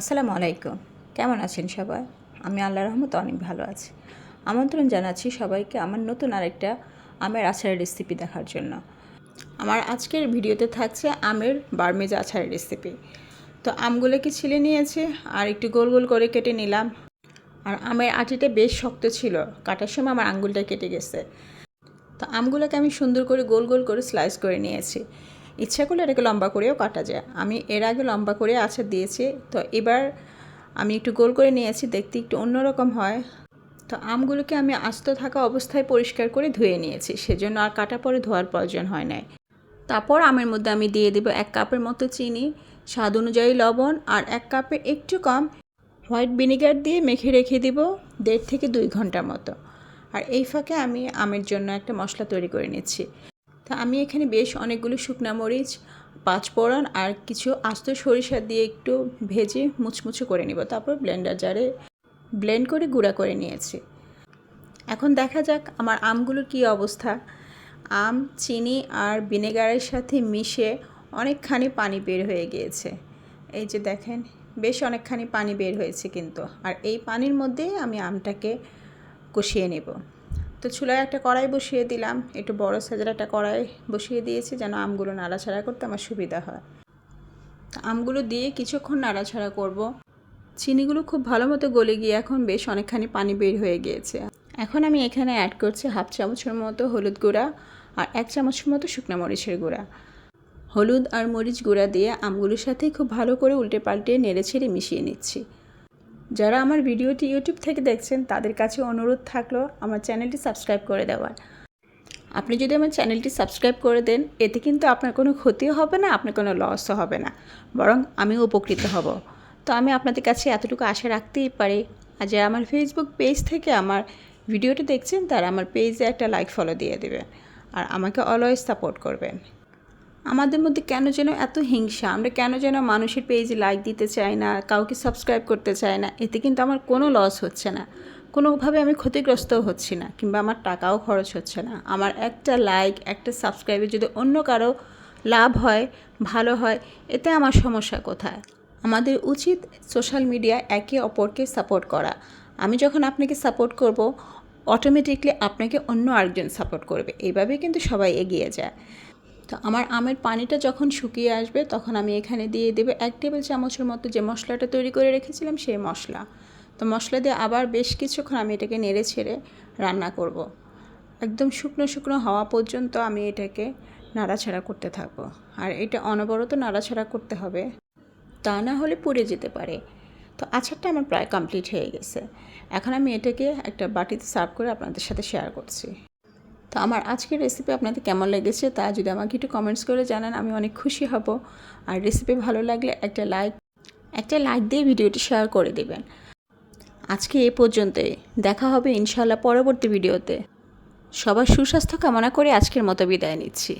আসসালামু আলাইকুম। কেমন আছেন সবাই? আমি আল্লাহ রহমত অনেক ভালো আছি। আমন্ত্রণ জানাচ্ছি সবাইকে আমার নতুন আরেকটা আমের আচারের রেসিপি দেখার জন্য। আমার আজকের ভিডিওতে থাকছে আমের বার্মেজ আচারের রেসিপি তো আমগুলোকে ছিলে নিয়েছি? আর একটু গোল গোল করে কেটে নিলাম। আর আমের আটিটা বেশ শক্ত ছিল। কাটার সময় আমার আঙ্গুলটা কেটে গেছে। তো আমগুলোকে আমি সুন্দর করে গোল গোল করে স্লাইস করে নিয়েছি। ইচ্ছা করলে এটাকে লম্বা করেও কাটা যায়। আমি এর আগে লম্বা করে আচার দিয়েছি। তো এবার আমি একটু গোল করে নিয়েছি, দেখতে একটু অন্যরকম হয়। তো আমগুলোকে আমি আস্ত থাকা অবস্থায় পরিষ্কার করে ধুয়ে নিয়েছি। সেজন্য আর কাটা পরে ধোয়ার প্রয়োজন হয় নাই। তারপর আমের মধ্যে আমি দিয়ে দেবো এক কাপের মতো চিনি, স্বাদ অনুযায়ী লবণ, আর এক কাপের একটু কম হোয়াইট ভিনেগার দিয়ে মেখে রেখে দিব দেড় থেকে দুই ঘণ্টার মতো। আর এই ফাঁকে আমি আমের জন্য একটা মশলা তৈরি করে নিচ্ছি। তা আমি এখানে বেশ অনেকগুলো শুকনা মরিচ, পাঁচ ফোড়ন আর কিছু আস্ত সরিষা দিয়ে একটু ভেজে মুচমুচে করে নিব। তারপর ব্লেন্ডার জারে ব্লেন্ড করে গুঁড়া করে নিয়েছি। এখন দেখা যাক আমার আমগুলোর কী অবস্থা। আম, চিনি আর ভিনেগারের সাথে মিশে অনেকখানি পানি বের হয়ে গিয়েছে। এই যে দেখেন, বেশ অনেকখানি পানি বের হয়েছে কিন্তু। আর এই পানির মধ্যেই আমি আমটাকে কষিয়ে নেব। তো চুলায় একটা কড়াই বসিয়ে দিলাম। একটু বড় সাইজের একটা কড়াই বসিয়ে দিয়েছি যেন আমগুলো নাড়াছাড়া করতে আমার সুবিধা হয়। আমগুলো দিয়ে কিছুক্ষণ নাড়াছাড়া করব। চিনিগুলো খুব ভালো মতো গলে গিয়ে এখন বেশ অনেকখানি পানি বের হয়ে গিয়েছে। এখন আমি এখানে অ্যাড করছি হাফ চামচের মতো হলুদ গুঁড়া আর এক চামচের মতো শুকনো মরিচের গুঁড়া। হলুদ আর মরিচ গুঁড়া দিয়ে আমগুলোর সাথে খুব ভালো করে উল্টে পাল্টে নেড়ে ছেড়ে মিশিয়ে নিচ্ছি। যারা আমার ভিডিওটি ইউটিউব থেকে দেখছেন, তাদের কাছে অনুরোধ থাকল আমার চ্যানেলটি সাবস্ক্রাইব করে দেওয়ার। আপনি যদি আমার চ্যানেলটি সাবস্ক্রাইব করে দেন, এতে কিন্তু আপনার কোনো ক্ষতিও হবে না, আপনার কোনো লসও হবে না। বরং আমিও উপকৃত হব। তো আমি আপনাদের কাছে এতটুকু আশা রাখতেই পারি আর যারা আমার ফেসবুক পেজ থেকে আমার ভিডিওটি দেখছেন, তারা আমার পেজে একটা লাইক ফলো দিয়ে দেবেন আর আমাকে অলওয়েজ সাপোর্ট করবেন। আমাদের মধ্যে কেন যেন এত হিংসা? আমরা কেন যেন মানুষের পেজে লাইক দিতে চাই না, কাউকে সাবস্ক্রাইব করতে চাই না, এতে কিন্তু আমার কোনো লস হচ্ছে না। কোনোভাবে আমি ক্ষতিগ্রস্তও হচ্ছি না, কিংবা আমার টাকাও খরচ হচ্ছে না। আমার একটা লাইক একটা সাবস্ক্রাইবে যদি অন্য কারও লাভ হয়, ভালো হয়, এতে আমার সমস্যা কোথায়? আমাদের উচিত সোশ্যাল মিডিয়া একে অপরকে সাপোর্ট করা। আমি যখন আপনাকে সাপোর্ট করব অটোমেটিকলি আপনাকে অন্য আরেকজন সাপোর্ট করবে। এইভাবেই কিন্তু সবাই এগিয়ে যায়। তো আমার আমের পানিটা যখন শুকিয়ে আসবে তখন আমি এখানে দিয়ে দেবো এক টেবিল চামচের মতো যে মশলাটা তৈরি করে রেখেছিলাম সেই মশলা। তো মশলা দিয়ে আবার বেশ কিছুক্ষণ আমি এটাকে নেড়ে ছেড়ে রান্না করব। একদম শুকনো শুকনো হওয়া পর্যন্ত আমি এটাকে নাড়াছাড়া করতে থাকব। আর এটা অনবরত নাড়াছাড়া করতে হবে। তা না হলে পুড়ে যেতে পারে। তো আচারটা আমার প্রায় কমপ্লিট হয়ে গেছে। এখন আমি এটাকে একটা বাটিতে সার্ভ করে আপনাদের সাথে শেয়ার করছি। তো আমার আজকের রেসিপি আপনাদের কেমন লেগেছে তা যদি আমাকে একটু কমেন্টস করে জানান, আমি অনেক খুশি হব। আর রেসিপি ভালো লাগলে একটা লাইক একটা লাইক দিয়ে ভিডিওটি শেয়ার করে দেবেন। আজকে এ পর্যন্তই। দেখা হবে ইনশাল্লাহ পরবর্তী ভিডিওতে সবার সুস্বাস্থ্য কামনা করে আজকের মতো বিদায় নিচ্ছি।